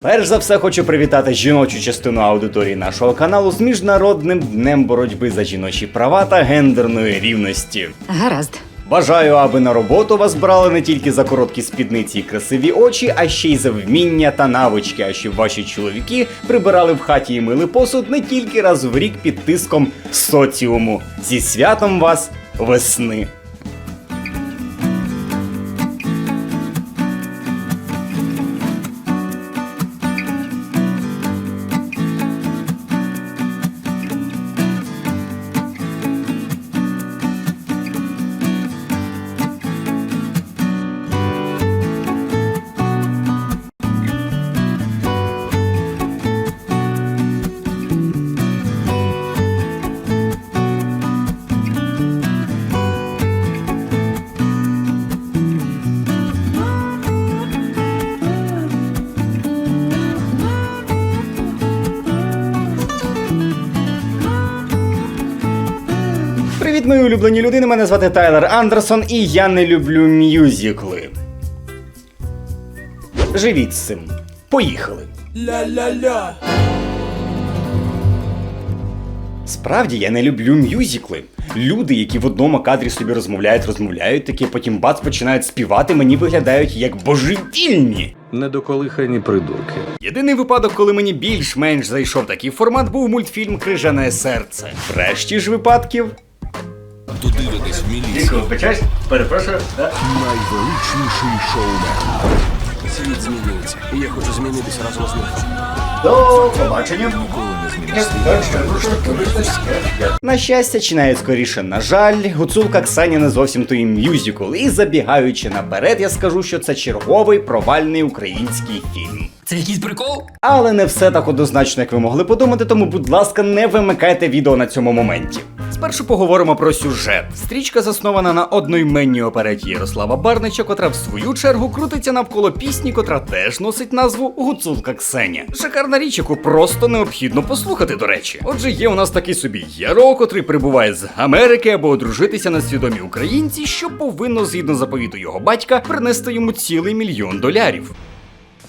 Перш за все хочу привітати жіночу частину аудиторії нашого каналу з міжнародним днем боротьби за жіночі права та гендерної рівності. Гаразд. Бажаю, аби на роботу вас брали не тільки за короткі спідниці і красиві очі, а ще й за вміння та навички, а щоб ваші чоловіки прибирали в хаті і мили посуд не тільки раз в рік під тиском соціуму. Зі святом вас весни! Улюблені людини. Мене звати Тайлер Андерсон, і я не люблю мюзикли. Живіть з цим. Поїхали. Ля-ля-ля. Справді я не люблю мюзикли. Люди, які в одному кадрі собі розмовляють, розмовляють, такі потім бац починають співати, мені виглядають як божевільні. Недоколихані придурки. Єдиний випадок, коли мені більш-менш зайшов такий формат, був мультфільм Крижане серце. Врешті ж випадків. В міліцію. Вибачаюсь, перепрошую. Найвеличніший шоумен. Світ змінюється, і я хочу змінитися разом з ним. До побачення. На щастя, чи навіть скоріше, на жаль, гуцулка Ксані не зовсім той мюзикл. І забігаючи наперед, я скажу, що це черговий провальний український фільм. Це якийсь прикол? Але не все так однозначно, як ви могли подумати, тому, будь ласка, не вимикайте відео на цьому моменті. Спершу поговоримо про сюжет. Стрічка заснована на одноіменній опереті Ярослава Барнича, котра в свою чергу крутиться навколо пісні, котра теж носить назву Гуцулка Ксеня. Шикарна річ, яку просто необхідно послухати, до речі. Отже, є у нас такий собі Яро, котрий прибуває з Америки, аби одружитися на свідомі українці, що повинно, згідно заповіту його батька, принести йому цілий мільйон долярів.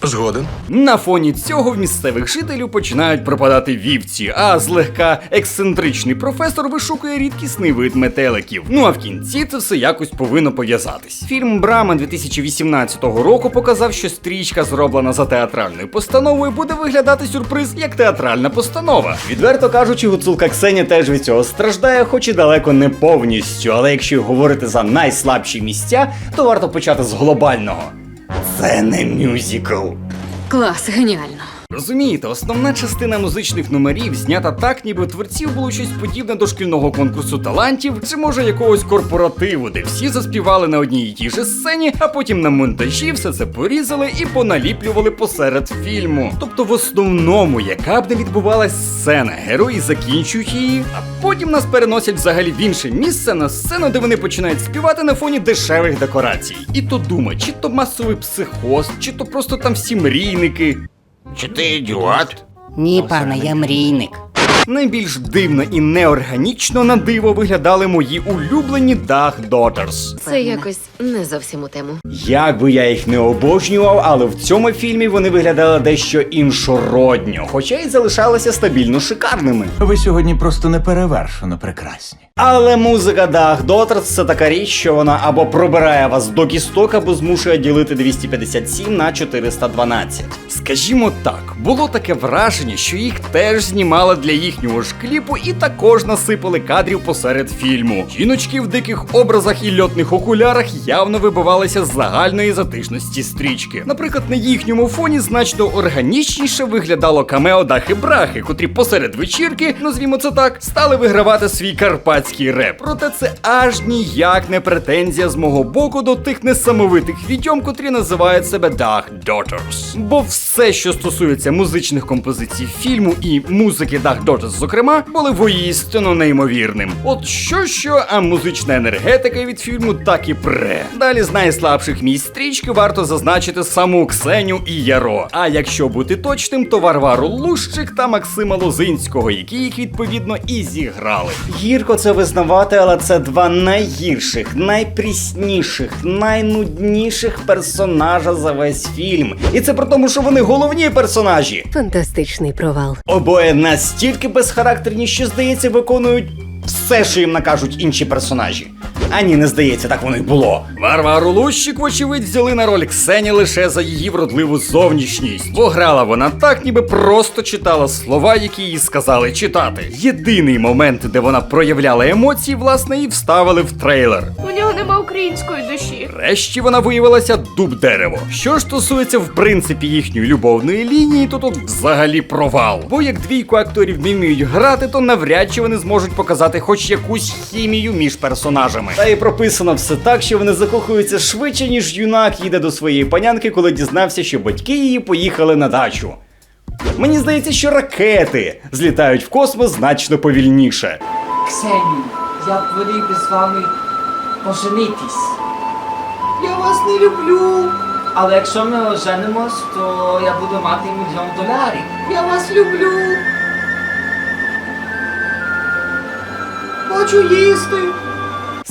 Згоден. На фоні цього в місцевих жителів починають пропадати вівці, а злегка ексцентричний професор вишукує рідкісний вид метеликів. Ну а в кінці це все якось повинно пов'язатись. Фільм Брама 2018 року показав, що стрічка, зроблена за театральною постановою, буде виглядати сюрприз як театральна постанова. Відверто кажучи, гуцулка Ксеня теж від цього страждає, хоч і далеко не повністю. Але якщо говорити за найслабші місця, то варто почати з глобального. Це не мюзикл. Клас, геніально. Розумієте, основна частина музичних номерів знята так, ніби творців було щось подібне до шкільного конкурсу талантів, чи може якогось корпоративу, де всі заспівали на одній і тій же сцені, а потім на монтажі все це порізали і поналіплювали посеред фільму. Тобто, в основному, яка б не відбувалась сцена, герої закінчують її, а потім нас переносять взагалі в інше місце на сцену, де вони починають співати на фоні дешевих декорацій. І то дума, чи то масовий психоз, чи то просто там всі мрійники. Чи ти ідіот? Ні, пане, я мрійник. Найбільш дивно і неорганічно на диво виглядали мої улюблені Dach Daughters. Це якось не зовсім у тему. Як би я їх не обожнював, але в цьому фільмі вони виглядали дещо іншородньо, хоча й залишалися стабільно шикарними. Ви сьогодні просто неперевершено прекрасні. Але музика Dach Daughters – це така річ, що вона або пробирає вас до кісток, або змушує ділити 257 на 412. Скажімо так, було таке враження, що їх теж знімали для їхнього ж кліпу і також насипали кадрів посеред фільму. Жіночки в диких образах і льотних окулярах явно вибивалися з загальної затишності стрічки. Наприклад, на їхньому фоні значно органічніше виглядало камео Дахи Брахи, котрі посеред вечірки, назвімо це так, стали вигравати свій карпатський реп. Проте це аж ніяк не претензія з мого боку до тих несамовитих відьом, котрі називають себе Dark Daughters. Бо все, що стосується музичних композицій фільму і музики Dark Daughters Дотес, зокрема, були воїстину неймовірним. От що що, а музична енергетика від фільму так і пре. Далі з найслабших місць стрічки варто зазначити саму Ксеню і Яро. А якщо бути точним, то Варвару Лущик та Максима Лозинського, які їх відповідно і зіграли. Гірко це визнавати, але це два найгірших, найпрісніших, найнудніших персонажа за весь фільм. І це при тому, що вони головні персонажі. Фантастичний провал. Обоє настільки безхарактерні, що здається, виконують все, що їм накажуть інші персонажі. А ні, не здається, так воно й було. Варвару Лущик, вочевидь, взяли на роль Ксені лише за її вродливу зовнішність. Бо грала вона так, ніби просто читала слова, які їй сказали читати. Єдиний момент, де вона проявляла емоції, власне, і вставили в трейлер. У нього нема української душі. Врешті вона виявилася дуб дерево. Що ж стосується в принципі їхньої любовної лінії, то тут взагалі провал. Бо як двійку акторів не вміють грати, то навряд чи вони зможуть показати хоч якусь хімію між персонажами. Та і прописано все так, що вони закохуються швидше, ніж юнак їде до своєї панянки, коли дізнався, що батьки її поїхали на дачу. Мені здається, що ракети злітають в космос значно повільніше. Ксенію, я б волів би з вами поженитись. Я вас не люблю. Але якщо ми оженимось, то я буду мати мільйон доларів. Я вас люблю. Хочу їсти.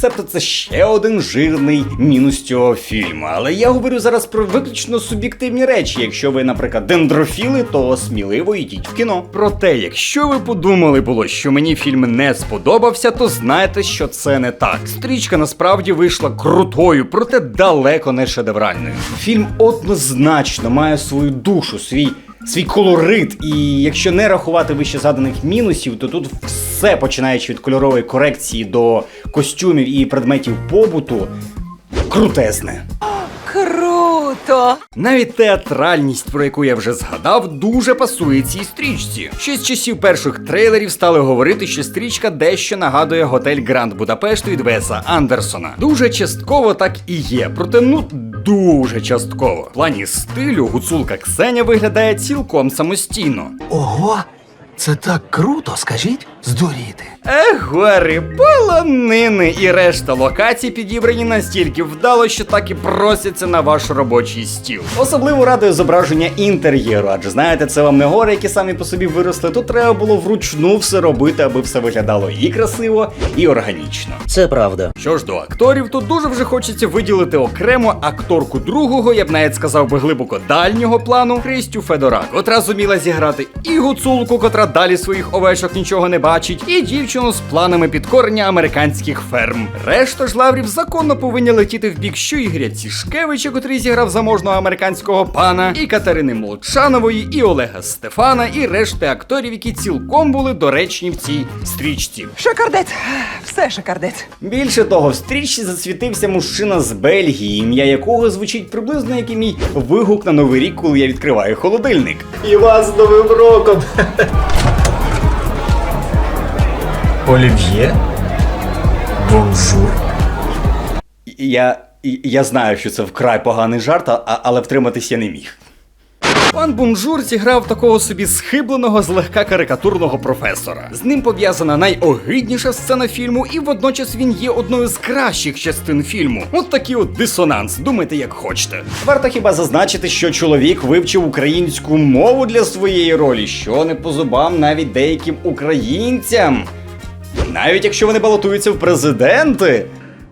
Себто це ще один жирний мінус цього фільму. Але я говорю зараз про виключно суб'єктивні речі. Якщо ви, наприклад, дендрофіли, то сміливо йдіть в кіно. Проте, якщо ви подумали було, що мені фільм не сподобався, то знайте, що це не так. Стрічка насправді вийшла крутою, проте далеко не шедевральною. Фільм однозначно має свою душу, свій. Свій колорит, і якщо не рахувати вище заданих мінусів, то тут все починаючи від кольорової корекції до костюмів і предметів побуту, крутезне. Круто! Навіть театральність, про яку я вже згадав, дуже пасує цій стрічці. Ще з часів перших трейлерів стали говорити, що стрічка дещо нагадує готель Гранд Будапешт від Веса Андерсона. Дуже частково так і є, проте ну дуже частково. В плані стилю гуцулка Ксеня виглядає цілком самостійно. Ого, це так круто, скажіть, здуріти. Ех, гори, полонини і решта локацій підібрані настільки вдало, що так і просяться на ваш робочий стіл. Особливо радує зображення інтер'єру, адже знаєте, це вам не гори, які самі по собі виросли. Тут треба було вручну все робити, аби все виглядало і красиво, і органічно. Це правда. Що ж до акторів, то дуже вже хочеться виділити окремо акторку другого, я б навіть сказав би глибоко дальнього плану Христю Федорак, котра зуміла зіграти і гуцулку, котра далі своїх овечок нічого не бачить, і дівчину з планами підкорення американських ферм. Решта ж лаврів законно повинні летіти в бік що Ігоря Цішкевича, котрий зіграв заможного американського пана, і Катерини Молчанової, і Олега Стефана, і решти акторів, які цілком були доречні в цій стрічці. Шокардець! Все шокардець. Більше того, в стрічці засвітився мужчина з Бельгії, ім'я якого звучить приблизно як і мій вигук на новий рік, коли я відкриваю холодильник. І вас з новим роком! Олів'є? Бонжур. Я, я знаю, що це вкрай поганий жарт, а, але втриматись я не міг. Пан Бунжур зіграв такого собі схибленого, злегка карикатурного професора. З ним пов'язана найогидніша сцена фільму, і водночас він є одною з кращих частин фільму. От такий от дисонанс. Думайте, як хочете. Варто хіба зазначити, що чоловік вивчив українську мову для своєї ролі, що не по зубам навіть деяким українцям. Навіть якщо вони балотуються в президенти.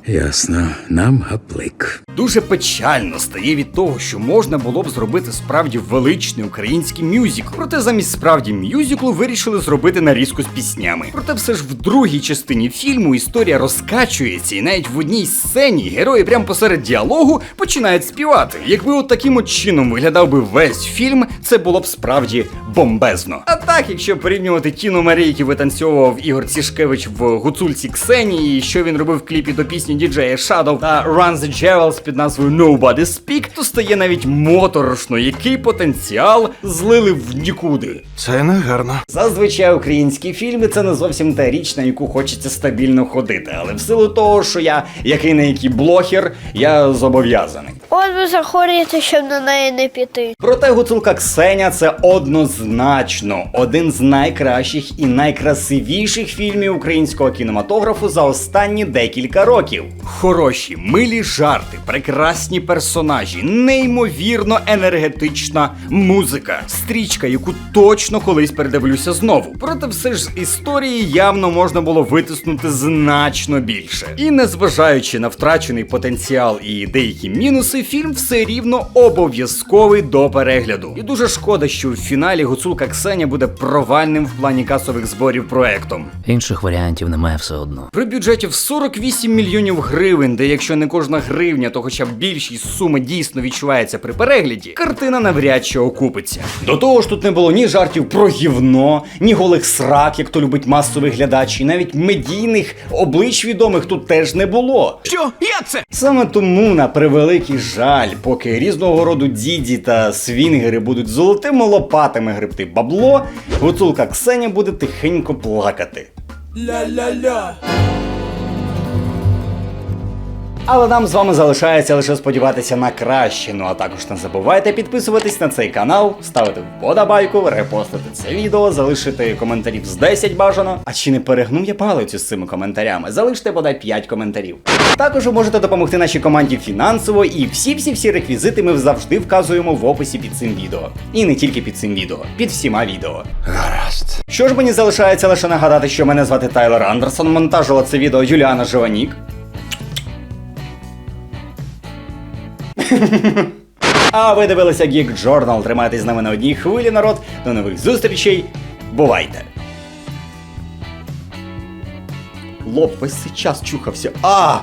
Ясно, нам гаплик. Дуже печально стає від того, що можна було б зробити справді величний український мюзикл. Проте замість справді мюзиклу вирішили зробити нарізку з піснями. Проте все ж в другій частині фільму історія розкачується, і навіть в одній сцені герої прямо посеред діалогу починають співати. Якби от таким от чином виглядав би весь фільм, це було б справді бомбезно. А так, якщо порівнювати ті номери, які витанцьовував Ігор Цішкевич в гуцульці Ксенії, і що він робив в кліпі до пісні діджеї Shadow та Run the Jewels під назвою Nobody Speak, то стає навіть моторошно, який потенціал злили в нікуди. Це не гарно. Зазвичай українські фільми це не зовсім та річ, на яку хочеться стабільно ходити, але в силу того, що я який не який блогер, я зобов'язаний. От ви заходите, щоб на неї не піти. Проте гуцулка Ксеня це однозначно один з найкращих і найкрасивіших фільмів українського кінематографу за останні декілька років. Хороші, милі жарти, прекрасні персонажі, неймовірно енергетична музика, стрічка, яку точно колись передивлюся знову. Проте все ж з історії явно можна було витиснути значно більше. І незважаючи на втрачений потенціал і деякі мінуси, фільм все рівно обов'язковий до перегляду. І дуже шкода, що в фіналі гуцулка Ксеня буде провальним в плані касових зборів проектом. Інших варіантів немає все одно. При бюджеті в 48 мільйонів гривень, де якщо не кожна гривня, то хоча б більшість суми дійсно відчувається при перегляді, картина навряд чи окупиться. До того ж, тут не було ні жартів про гівно, ні голих срак, як то любить масовий глядач, і навіть медійних облич відомих тут теж не було. Що? Як це? Саме тому, на превеликий жаль, поки різного роду діді та свінгери будуть золотими лопатами гребти бабло, гуцулка Ксеня буде тихенько плакати. Але нам з вами залишається лише сподіватися на краще. Ну а також не забувайте підписуватись на цей канал, ставити вподобайку, репостити це відео, залишити коментарів з 10 бажано. А чи не перегнув я палицю з цими коментарями? Залиште бодай 5 коментарів. Також ви можете допомогти нашій команді фінансово, і всі-всі-всі реквізити ми завжди вказуємо в описі під цим відео. І не тільки під цим відео, під всіма відео. Гаразд. Що ж мені залишається лише нагадати, що мене звати Тайлер Андерсон, монтажила це відео Юліана Живанік. А ви дивилися Geek Journal. Тримайтесь з нами на одній хвилі, народ. До нових зустрічей. Бувайте! Лоб весь час чухався. А!